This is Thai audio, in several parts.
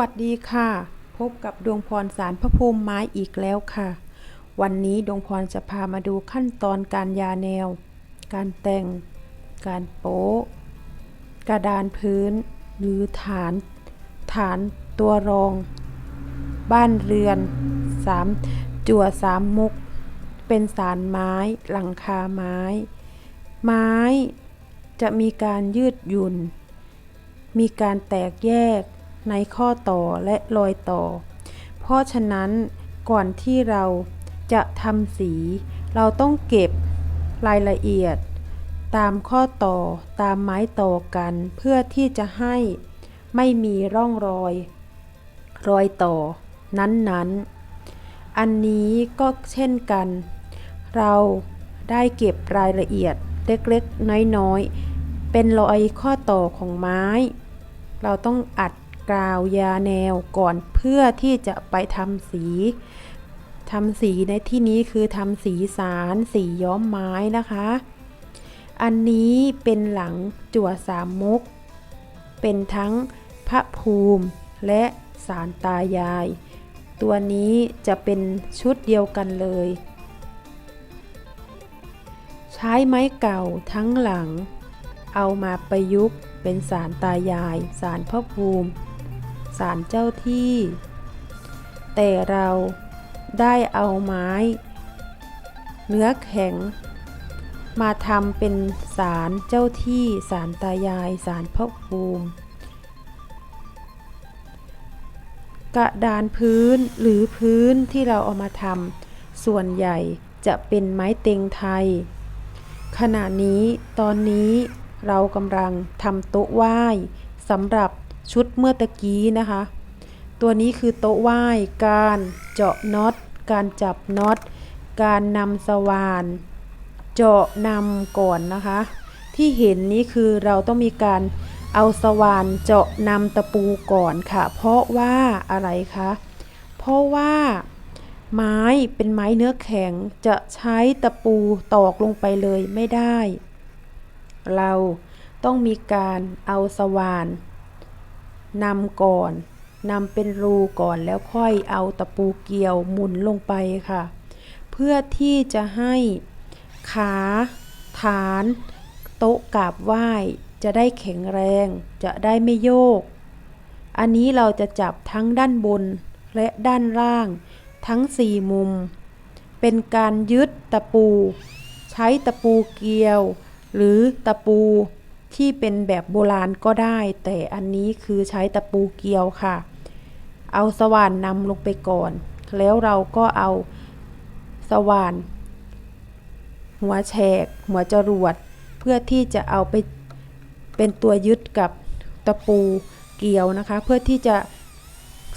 วัสดีค่ะ พบกับดวงพรสารพระภูมิไม้อีกแล้วค่ะ วันนี้ดวงพรจะพามาดูขั้นตอนการยาแนว การแต่ง การโป๊ะกระดานพื้น หรือฐาน ฐานตัวรอง บ้านเรือนสามจั่วสามมุก เป็นสารไม้ หลังคาไม้ ไม้จะมีการยืดหยุ่น มีการแตกแยก ในข้อต่อและรอยต่อ เพราะฉะนั้นก่อนที่เราจะทำสี เราต้องเก็บรายละเอียด ตามข้อต่อตามไม้ต่อกันเพื่อที่จะให้ไม่มีร่องรอย รอยต่อ นั้นๆ อันนี้ก็เช่นกัน เราได้เก็บรายละเอียดเล็กๆ น้อยๆ เป็นรอยข้อต่อของไม้ เราต้องอัด กาวยาแนวก่อนเพื่อที่จะไปทำสีทำสีในที่นี้คือทำสีสารสีย้อมไม้นะคะ อันนี้เป็นหลังจั่วสามมุก เป็นทั้งพระภูมิและสารตายาย ตัวนี้จะเป็นชุดเดียวกันเลย ใช้ไม้เก่าทั้งหลัง เอามาประยุกต์เป็นสารตายาย สารพระภูมิ สารเจ้าที่ แต่เราได้เอาไม้ เนื้อแข็ง มาทำเป็นสารเจ้าที่สารตายายสารพระภูมิ กระดานพื้นหรือพื้นที่เราเอามาทำส่วนใหญ่จะเป็นไม้เต็งไทย ขณะนี้ตอนนี้เรากำลังทำโต๊ะไหว้สำหรับ ชุดเมื่อตะกี้นะคะ ตัวนี้คือโต๊ะไหว้การเจาะน็อต การจับน็อต การนำสว่าน เจาะนำก่อนนะคะ ที่เห็นนี้คือเราต้องมีการเอาสว่านเจาะนำตะปูก่อนค่ะ เพราะว่าอะไรคะเพราะว่าไม้เป็นไม้เนื้อแข็งจะใช้ตะปูตอกลงไปเลยไม่ได้ เราต้องมีการเอาสว่าน นำก่อนนำเป็นรูก่อนแล้วค่อยเอาตะปูเกี่ยวหมุนลงไปค่ะ เพื่อที่จะให้ขาฐาน โต๊ะกราบไหว้ จะได้แข็งแรงจะได้ไม่โยก อันนี้เราจะจับทั้งด้านบนและด้านล่างทั้งสี่มุม เป็นการยึดตะปู ใช้ตะปูเกี่ยว หรือตะปู ที่เป็นแบบโบราณก็ได้ แต่อันนี้คือใช้ตะปูเกี่ยวค่ะ เอาสว่านนำลงไปก่อน แล้วเราก็เอาสว่าน หัวแฉก หัวจรวด เพื่อที่จะเอาไปเป็นตัวยึดกับตะปูเกี่ยวนะคะ เพื่อที่จะ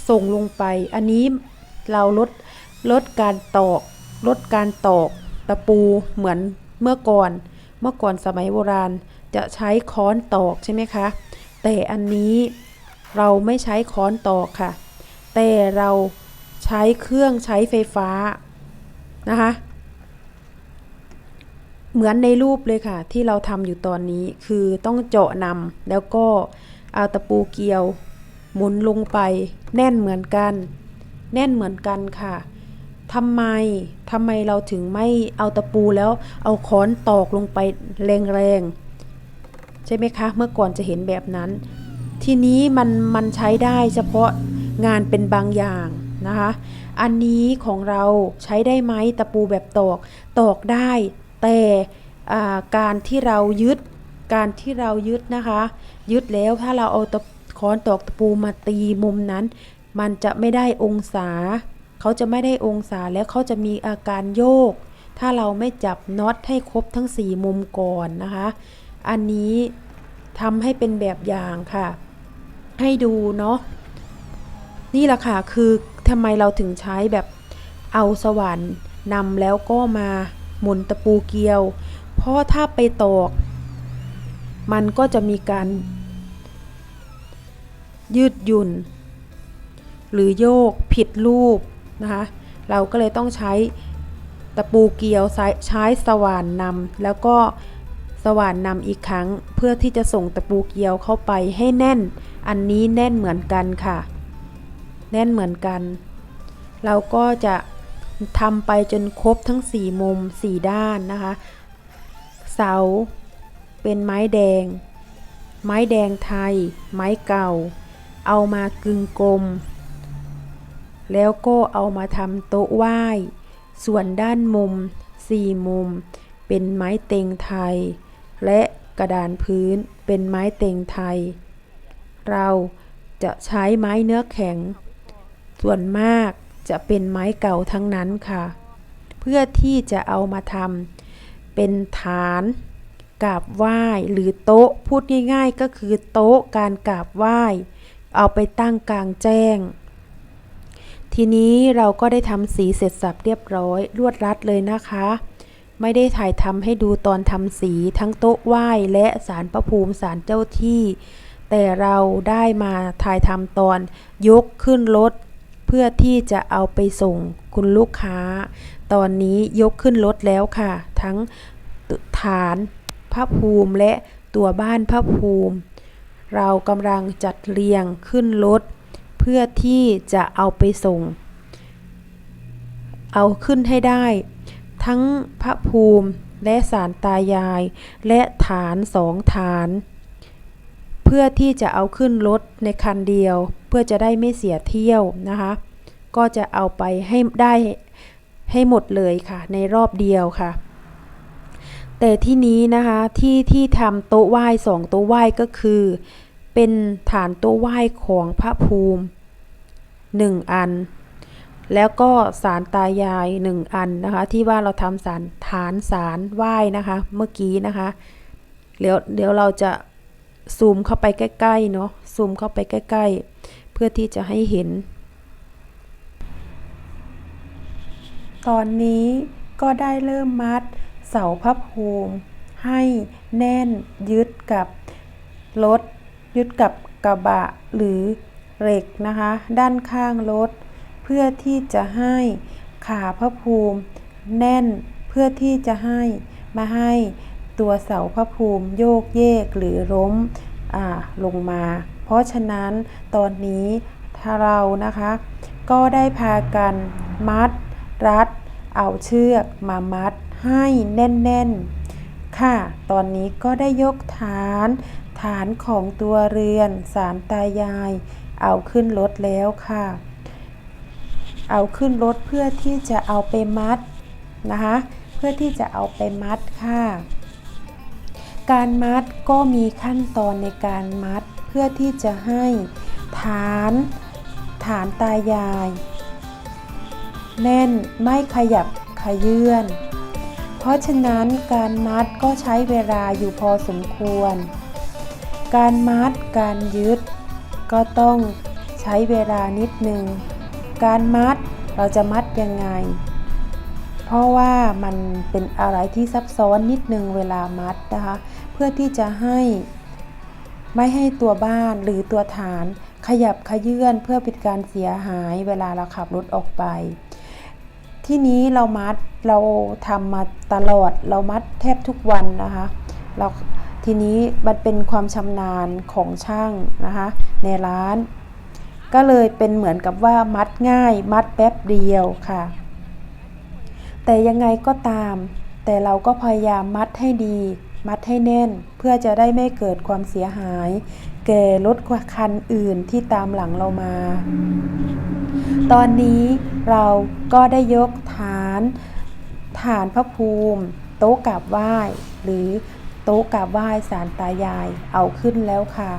ส่งลงไป อันนี้เราลดลดการตอกลดการตอกตะปูเหมือนเมื่อก่อน เมื่อก่อนสมัยโบราณ จะใช้ค้อนตอกใช่ไหมคะ แต่อันนี้เราไม่ใช้ค้อนตอกค่ะ แต่เราใช้เครื่องใช้ไฟฟ้านะคะ เหมือนในรูปเลยค่ะ ที่เราทำอยู่ตอนนี้คือต้องเจาะนำแล้วก็เอาตะปูเกี่ยว หมุนลงไป แน่นเหมือนกัน แน่นเหมือนกันค่ะทำไมทำไมเราถึงไม่เอาตะปูแล้วเอาค้อนตอกลงไปแรงๆ ใช่ไหมคะ เมื่อก่อนจะเห็นแบบนั้น ทีนี้มันมันใช้ได้เฉพาะงานเป็นบางอย่างนะคะ อันนี้ของเราใช้ได้ไหมตะปูแบบตอกตอกได้ แต่การที่เรายึดการที่เรายึดนะคะ ยึดแล้วถ้าเราเอาตะค้อนตอกตะปูมาตีมุมนั้น มันจะไม่ได้องศา เขาจะไม่ได้องศาแล้วเขาจะมีอาการโยก ถ้าเราไม่จับน็อตให้ครบทั้ง 4 มุมก่อนนะคะ อันนี้ทำให้เป็นแบบอย่างค่ะ ให้ดูเนาะนี่แหละค่ะคือทำไมเราถึงใช้แบบเอาสว่านนำแล้วก็มาหมุนตะปูเกลียว เพราะถ้าไปตอก มันก็จะมีการ ยืดหยุ่น หรือโยกผิดรูปนะคะ เราก็เลยต้องใช้ตะปูเกลียวใช้สว่านนำแล้วก็ สว่านนำอีกครั้งเพื่อที่จะส่งตะปูเกียวเข้าไปให้แน่น อันนี้แน่นเหมือนกันค่ะ แน่นเหมือนกัน เราก็จะทำไปจนครบทั้ง 4 มุม 4 ด้านนะคะ เสา เป็นไม้แดง ไม้แดงไทย ไม้เก่า เอามากึงกลม แล้วก็เอามาทำโต๊ะไหว้ ส่วนด้านมุม 4 มุม เป็นไม้เต็งไทย และกระดานพื้นเป็นไม้เต็งไทย เราจะใช้ไม้เนื้อแข็ง ส่วนมากจะเป็นไม้เก่าทั้งนั้นค่ะ เพื่อที่จะเอามาทำเป็นฐานกราบไหว้หรือโต๊ะพูดง่าย ๆ ก็คือโต๊ะการกราบไหว้ เอาไปตั้งกลางแจ้ง ทีนี้เราก็ได้ทำสีเสร็จสับเรียบร้อยรวดรัดเลยนะคะ ไม่ได้ถ่ายทำให้ดูตอนทำสีทั้งโต๊ะไหว้และสารประภูมิสารเจ้าที่ แต่เราได้มาถ่ายทำตอนยกขึ้นรถ เพื่อที่จะเอาไปส่งคุณลูกค้า ตอนนี้ยกขึ้นรถแล้วค่ะ ทั้งฐานพระภูมิและตัวบ้านพระภูมิ เรากำลังจัดเรียงขึ้นรถ เพื่อที่จะเอาไปส่ง เอาขึ้นให้ได้ ทั้งพระภูมิและสารตายาย และฐานสองฐาน เพื่อที่จะเอาขึ้นรถในคันเดียว เพื่อจะได้ไม่เสียเที่ยวนะคะ ก็จะเอาไปให้ได้ให้หมดเลยค่ะ ในรอบเดียวค่ะ แต่ที่นี้นะคะที่ที่ทำโต๊ะไหว้สองโต๊ะไหว้ก็คือ เป็นฐานโต๊ะไหว้ของพระภูมิหนึ่งอัน แล้วก็สารตายายหนึ่งอันนะคะ ที่ว่าเราทำสารฐานสารไหว้นะคะ เมื่อกี้นะคะเดี๋ยวเดี๋ยวเราจะซูมเข้าไปใกล้ๆเนาะซูมเข้าไปใกล้ๆ เพื่อที่จะให้เห็น ตอนนี้ก็ได้เริ่มมัดเสาพระภูมิให้แน่นยึดกับรถยึดกับกระบะหรือเหล็กนะคะ ด้านข้างรถ เพื่อที่จะให้ขาพระภูมิ แน่นเพื่อที่จะให้มาให้ตัวเสาพระภูมิโยกเยกหรือล้มลงมา เพราะฉะนั้นตอนนี้ถ้าเรานะคะ ก็ได้พากันมัด รัด เอาเชือกมามัดให้แน่นๆ ค่ะ ตอนนี้ก็ได้ยกฐาน ฐานของตัวเรือนสารตายาย เอาขึ้นรถแล้วค่ะ เอาขึ้นรถเพื่อที่จะเอาไปมัดนะคะ เพื่อที่จะเอาไปมัดค่ะ การมัดก็มีขั้นตอนในการมัดเพื่อที่จะให้ฐานฐานตายาย แน่นไม่ขยับขยื่นเพราะฉะนั้นการมัดก็ใช้เวลาอยู่พอสมควร การมัดการยึดก็ต้องใช้เวลานิดหนึ่ง การมัดเราจะมัดยังไง เพราะว่ามันเป็นอะไรที่ซับซ้อนนิดนึงเวลามัดนะคะ เพื่อที่จะให้ไม่ให้ตัวบ้านหรือตัวฐานขยับขยื่นเพื่อป็นการเสียหายเวลาเราขับรถออกไป ที่นี้เรามัดเราทำมาตลอดเรามัดแทบทุกวันนะคะเราทีนี้มันเป็นความชำนาญของช่างนะคะในร้าน ก็เลยเป็นเหมือนกับว่ามัดง่าย มัดแป๊บเดียวค่ะ แต่ยังไงก็ตาม แต่เราก็พยายามมัดให้ดี มัดให้แน่น เพื่อจะได้ไม่เกิดความเสียหาย แก่รถคันอื่นที่ตามหลังเรามา ตอนนี้เราก็ได้ยกฐานฐานพระภูมิ โต๊ะกราบไหว้ หรือโต๊ะกราบไหว้สารตายายเอาขึ้นแล้วค่ะ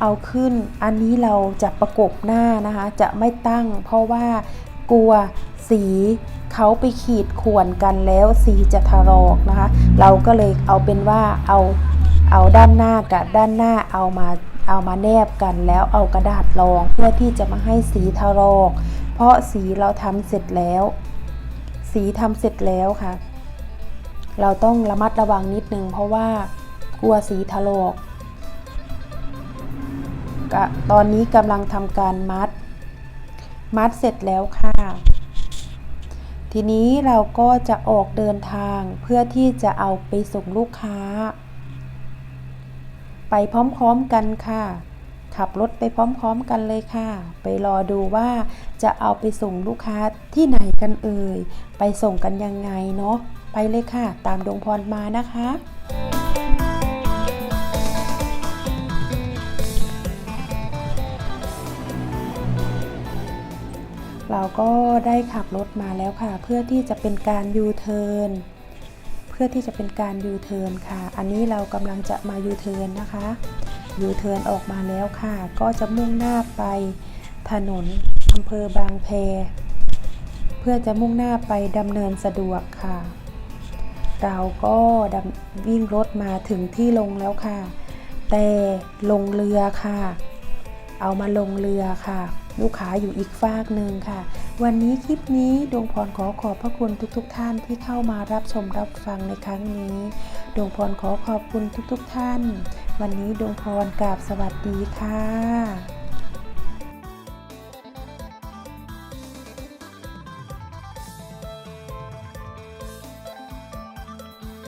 เอาขึ้น อันนี้เราจะประกบหน้านะคะ จะไม่ตั้ง เพราะว่ากลัวสีเขาไปขีดข่วนกันแล้วสีจะทะลอกนะคะ เราก็เลยเอาเป็นว่าเอาเอาด้านหน้ากับด้านหน้าเอามาเอามาแนบกันแล้วเอากระดาษรองเพื่อที่จะมาให้สีทะลอก เพราะสีเราทำเสร็จแล้ว สีทำเสร็จแล้วค่ะ เราต้องระมัดระวังนิดนึงเพราะว่ากลัวสีถลอก ตอนนี้กำลังทำการมัด มัดเสร็จแล้วค่ะ ทีนี้เราก็จะออกเดินทางเพื่อที่จะเอาไปส่งลูกค้า ไปพร้อมๆกันค่ะ ขับรถไปพร้อมๆกันเลยค่ะ ไปรอดูว่าจะเอาไปส่งลูกค้าที่ไหนกันเอ่ย ไปส่งกันยังไงเนาะ ไปเลยค่ะ ตามดวงพรมานะคะ เราก็ได้ขับรถมาแล้วค่ะ เพื่อที่จะเป็นการยูเทิร์นเพื่อที่จะเป็นการยูเทิร์นค่ะ อันนี้เรากำลังจะมายูเทิร์นนะคะยูเทิร์นออกมาแล้วค่ะ ก็จะมุ่งหน้าไปถนนอำเภอบางแพเพื่อจะมุ่งหน้าไปดำเนินสะดวกค่ะ เราก็วิ่งรถมาถึงที่ลงแล้วค่ะ แต่ลงเรือค่ะ เอามาลงเรือค่ะ ลูกค้าอยู่อีกฟากหนึ่งค่ะ วันนี้คลิปนี้ดวงพรขอขอบพระคุณทุกๆทท่านที่เข้ามารับชมรับฟังในครั้งนี้ ดวงพรขอขอบคุณทุกๆทท่าน วันนี้ดวงพรกราบสวัสดีค่ะ